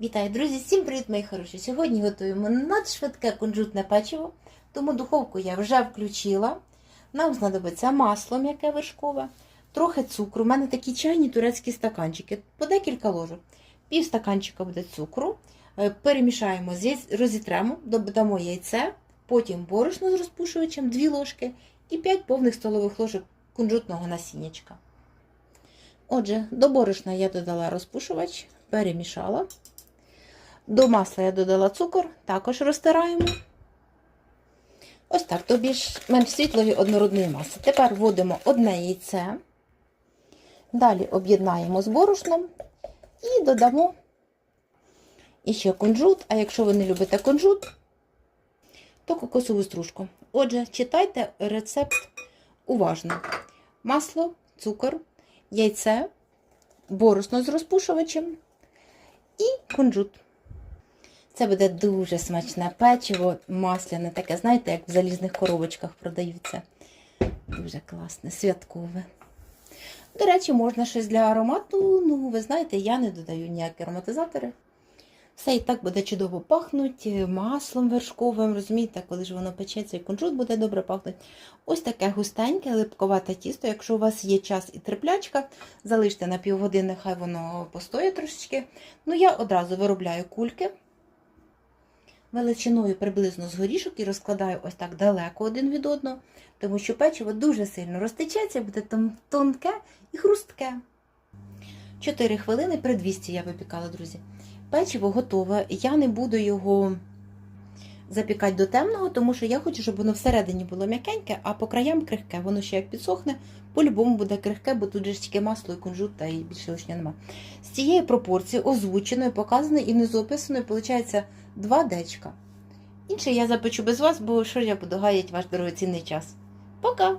Вітаю, друзі! Всім привіт, мої хороші! Сьогодні готуємо надшвидке кунжутне печиво, тому духовку я вже включила. Нам знадобиться масло м'яке вершкове, трохи цукру. У мене такі чайні турецькі стаканчики, по декілька ложок. Пів стаканчика буде цукру. Е, Перемішаємо, розітремо, додамо яйце, потім борошно з розпушувачем, 2 ложки і 5 повних столових ложок кунжутного насіннячка. Отже, до борошна я додала розпушувач, перемішала. До масла я додала цукор, також розтираємо. Ось так, то більш менш світлові однородної маси. Тепер вводимо одне яйце. Далі об'єднаємо з борошном і додамо іще кунжут. А якщо ви не любите кунжут, то кокосову стружку. Отже, читайте рецепт уважно: масло, цукор, яйце, борошно з розпушувачем і кунжут. Це буде дуже смачне печиво, масляне, таке, знаєте, як в залізних коробочках продаються. Дуже класне, святкове. До речі, можна щось для аромату. Ну, ви знаєте, я не додаю ніякі ароматизатори. Все і так буде чудово пахнути маслом вершковим, розумієте, коли ж воно печеться і кунжут буде добре пахнути. Ось таке густеньке, липковате тісто. Якщо у вас є час і терплячка, залиште на півгодини, хай воно постоє трошечки. Ну, я одразу виробляю кульки величиною приблизно з горішок і розкладаю ось так далеко один від одного, тому що печиво дуже сильно розтечеться, буде там тонке і хрустке. 4 хвилини при 200 я випікала, друзі. Печиво готове. Я не буду його запікати до темного, тому що я хочу, щоб воно всередині було м'якеньке, а по краям крихке. Воно ще як підсохне, по-любому буде крихке, бо тут же тільки масло і кунжут, та і більше лишня нема. З цієї пропорції озвученої, показаної і внизу описаної, виходить 2 дечка. Інше я запечу без вас, бо що я буду гаяти ваш дорогоцінний час. Пока!